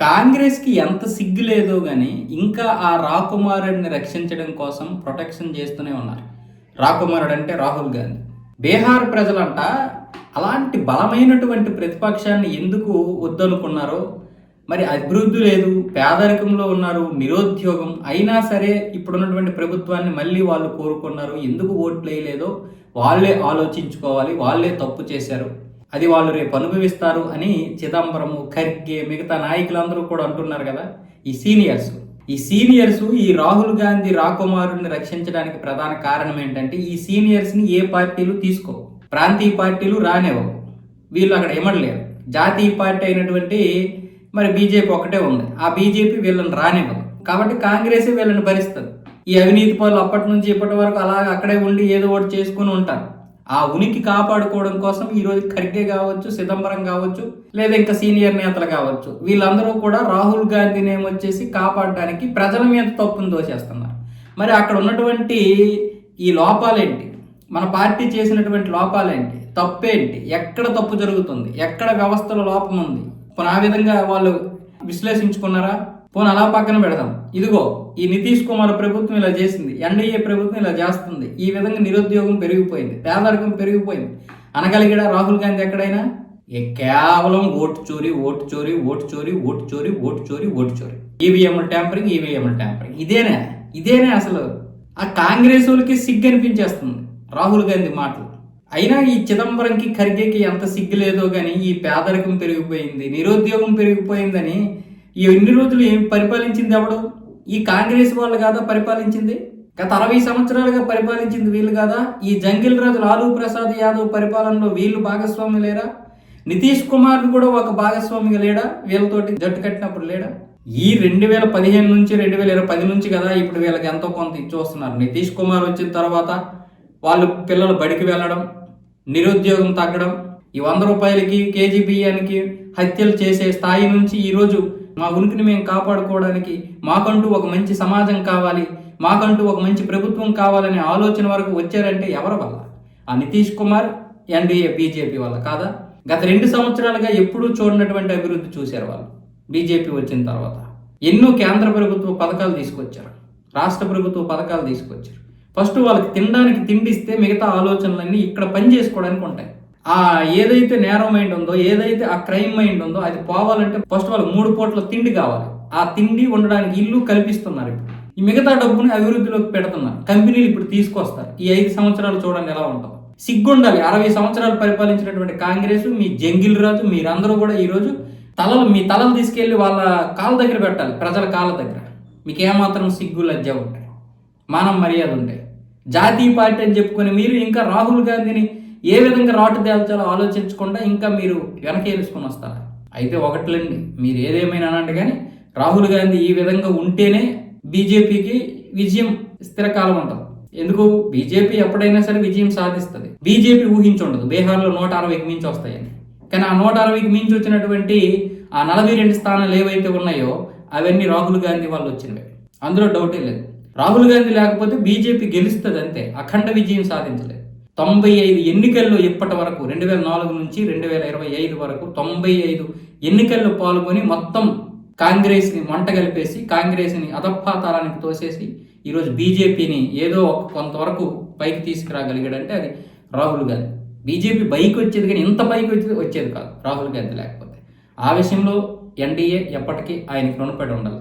కాంగ్రెస్కి ఎంత సిగ్గు లేదో కానీ ఇంకా ఆ రాకుమారుడిని రక్షించడం కోసం ప్రొటెక్షన్ చేస్తూనే ఉన్నారు. రాకుమారుడు అంటే రాహుల్ గాంధీ. బీహార్ ప్రజలంట అలాంటి బలమైనటువంటి ప్రతిపక్షాన్ని ఎందుకు వద్దనుకున్నారో మరి అభివృద్ధి లేదు పేదరికంలో ఉన్నారు నిరుద్యోగం అయినా సరే ఇప్పుడున్నటువంటి ప్రభుత్వాన్ని మళ్ళీ వాళ్ళు కోరుకున్నారు ఎందుకు ఓట్లు వేయలేదో వాళ్ళే ఆలోచించుకోవాలి వాళ్ళే తప్పు చేశారు. అది వాళ్ళు రేపు అనుభవిస్తారు అని చిదంబరము ఖర్గే మిగతా నాయకులందరూ కూడా అంటున్నారు కదా ఈ సీనియర్స్. ఈ సీనియర్స్ ఈ రాహుల్ గాంధీ రాకుమారుని రక్షించడానికి ప్రధాన కారణం ఏంటంటే ఈ సీనియర్స్ని ఏ పార్టీలు తీసుకో ప్రాంతీయ పార్టీలు రానివ్వవు. వీళ్ళు అక్కడ ఇమడలేరు జాతీయ పార్టీ అయినటువంటి మరి బీజేపీ ఒకటే ఉంది. ఆ బీజేపీ వీళ్ళని రానివ్వదు. కాబట్టి కాంగ్రెస్ వీళ్ళని భరిస్తుంది. ఈ అవినీతి పనులు అప్పటి నుంచి ఇప్పటి వరకు అలా అక్కడే ఉండి ఏదో ఒకటి చేసుకుని ఉంటారు. ఆ ఉనికి కాపాడుకోవడం కోసం ఈరోజు ఖర్గే కావచ్చు చిదంబరం కావచ్చు లేదా ఇంకా సీనియర్ నేతలు కావచ్చు వీళ్ళందరూ కూడా రాహుల్ గాంధీని ఏమొచ్చేసి కాపాడడానికి ప్రజల మీద తప్పును దోచేస్తున్నారు మరి అక్కడ ఉన్నటువంటి ఈ లోపాలేంటి? మన పార్టీ చేసినటువంటి లోపాలేంటి? తప్పేంటి? ఎక్కడ తప్పు జరుగుతుంది? ఎక్కడ వ్యవస్థలో లోపం ఉంది? పునా ఆ విధంగా వాళ్ళు విశ్లేషించుకున్నారా? పోనీ అలా పక్కన పెడదాం. ఇదిగో ఈ నితీష్ కుమార్ ప్రభుత్వం ఇలా చేసింది ఎన్డీఏ ప్రభుత్వం ఇలా చేస్తుంది. ఈ విధంగా నిరుద్యోగం పెరిగిపోయింది పేదరికం పెరిగిపోయింది. అనగలిగిన రాహుల్ గాంధీ ఎక్కడైనా? కేవలం ఓటు చోరీ ఓటు చోరీ ఓటు చోరీ ఓటు చోరీ ఓటు చోరీ ఓటు చోరీ. ఈవీఎంల ట్యాంపరింగ్ ఈవీఎంల ట్యాంపరింగ్. ఇదేనే ఇదేనే అసలు. ఆ కాంగ్రెస్ వాళ్ళకి సిగ్గు అనిపించేస్తుంది రాహుల్ గాంధీ మాటలు. అయినా ఈ చిదంబరంకి ఖర్గేకి ఎంత సిగ్గు లేదో కానీ ఈ పేదరికం పెరిగిపోయింది నిరుద్యోగం పెరిగిపోయిందని ఈ ఎన్ని రోజులు ఏం పరిపాలించింది ఎవడు? ఈ కాంగ్రెస్ వాళ్ళు కాదా పరిపాలించింది? గత అరవై సంవత్సరాలుగా పరిపాలించింది వీళ్ళు కాదా? ఈ జంగిల్ రాజు లాలూ ప్రసాద్ యాదవ్ పరిపాలనలో వీళ్ళు భాగస్వామి లేరా? నితీష్ కుమార్ కూడా ఒక భాగస్వామిగా లేడా? వీళ్ళతోటి జట్టు కట్టినప్పుడు లేడా? ఈ రెండు వేల పదిహేను నుంచి రెండు వేల ఇరవై పది నుంచి కదా ఇప్పుడు వీళ్ళకి ఎంతో కొంత ఇచ్చొస్తున్నారు నితీష్ కుమార్ వచ్చిన తర్వాత వాళ్ళు పిల్లలు బడికి వెళ్ళడం నిరుద్యోగం తగ్గడం ఈ వంద రూపాయలకి కేజీ బియ్యానికి హత్యలు చేసే స్థాయి నుంచి ఈరోజు మా ఉనికిని మేము కాపాడుకోవడానికి మాకంటూ ఒక మంచి సమాజం కావాలి మాకంటూ ఒక మంచి ప్రభుత్వం కావాలనే ఆలోచన వరకు వచ్చారంటే ఎవరి వల్ల? ఆ నితీష్ కుమార్ ఎన్డీఏ బీజేపీ వల్ల కాదా? గత రెండు సంవత్సరాలుగా ఎప్పుడూ చూడనటువంటి అభివృద్ధి చూశారు వాళ్ళు బీజేపీ వచ్చిన తర్వాత. ఎన్నో కేంద్ర ప్రభుత్వ పథకాలు తీసుకొచ్చారు రాష్ట్ర ప్రభుత్వ పథకాలు తీసుకొచ్చారు. ఫస్ట్ వాళ్ళకి తినడానికి తిండిస్తే మిగతా ఆలోచనలన్నీ ఇక్కడ పని చేసుకోవడానికి ఉంటాయి. ఆ ఏదైతే నేరం మైండ్ ఉందో ఏదైతే ఆ క్రైమ్ మైండ్ ఉందో అది పోవాలంటే ఫస్ట్ వాళ్ళు మూడు పూట్ల తిండి కావాలి. ఆ తిండి ఉండడానికి ఇల్లు కల్పిస్తున్నారు ఇప్పుడు. ఈ మిగతా డబ్బుని అభివృద్ధిలోకి పెడుతున్నారు. కంపెనీలు ఇప్పుడు తీసుకొస్తారు. ఈ ఐదు సంవత్సరాలు చూడండి ఎలా ఉంటుంది. సిగ్గుండాలి. అరవై సంవత్సరాలు పరిపాలించినటువంటి కాంగ్రెస్ మీ జంగిల్ రాజు మీరందరూ కూడా ఈరోజు తలలు మీ తలలు తీసుకెళ్ళి వాళ్ళ కాళ్ళ దగ్గర పెట్టాలి. ప్రజల కాళ్ళ దగ్గర. మీకు ఏమాత్రం సిగ్గు లజ్జ ఉంటాయి. మానం మర్యాద ఉంటాయి. జాతీయ పార్టీ అని చెప్పుకొని మీరు ఇంకా రాహుల్ గాంధీని ఏ విధంగా రాటు తేల్చాలో ఆలోచించకుండా ఇంకా మీరు వెనకేసుకొని వస్తారు. అయితే ఒకట్లండి మీరు ఏదేమైనా అనండి కానీ రాహుల్ గాంధీ ఈ విధంగా ఉంటేనే బీజేపీకి విజయం స్థిరకాలం ఉంటుంది ఎందుకు? బీజేపీ ఎప్పుడైనా సరే విజయం సాధిస్తుంది. బీజేపీ ఊహించుండదు బీహార్లో నూట అరవైకి మించి వస్తాయని. కానీ ఆ నూట అరవైకి మించి వచ్చినటువంటి ఆ నలభై రెండు స్థానాలు ఏవైతే ఉన్నాయో అవన్నీ రాహుల్ గాంధీ వాళ్ళు వచ్చినవి. అందులో డౌటే లేదు. రాహుల్ గాంధీ లేకపోతే బీజేపీ గెలుస్తుంది అంతే అఖండ విజయం సాధించలేదు. తొంభై ఐదు ఎన్నికల్లో ఇప్పటి వరకు రెండు వేల నాలుగు నుంచి రెండు వేల ఇరవై ఐదు వరకు తొంభై ఐదు ఎన్నికల్లో పాల్గొని మొత్తం కాంగ్రెస్ని మంట కలిపేసి కాంగ్రెస్ని అధపాతాళానికి తోసేసి ఈరోజు బీజేపీని ఏదో ఒక కొంతవరకు పైకి తీసుకురాగలిగాడంటే అది రాహుల్ గాంధీ. బీజేపీ బైక్ వచ్చేది కానీ ఇంత పైకి వచ్చేది వచ్చేది కాదు రాహుల్ గాంధీ లేకపోతే. ఆ విషయంలో ఎన్డీఏ ఎప్పటికీ ఆయనకి రుణపడి ఉండాలి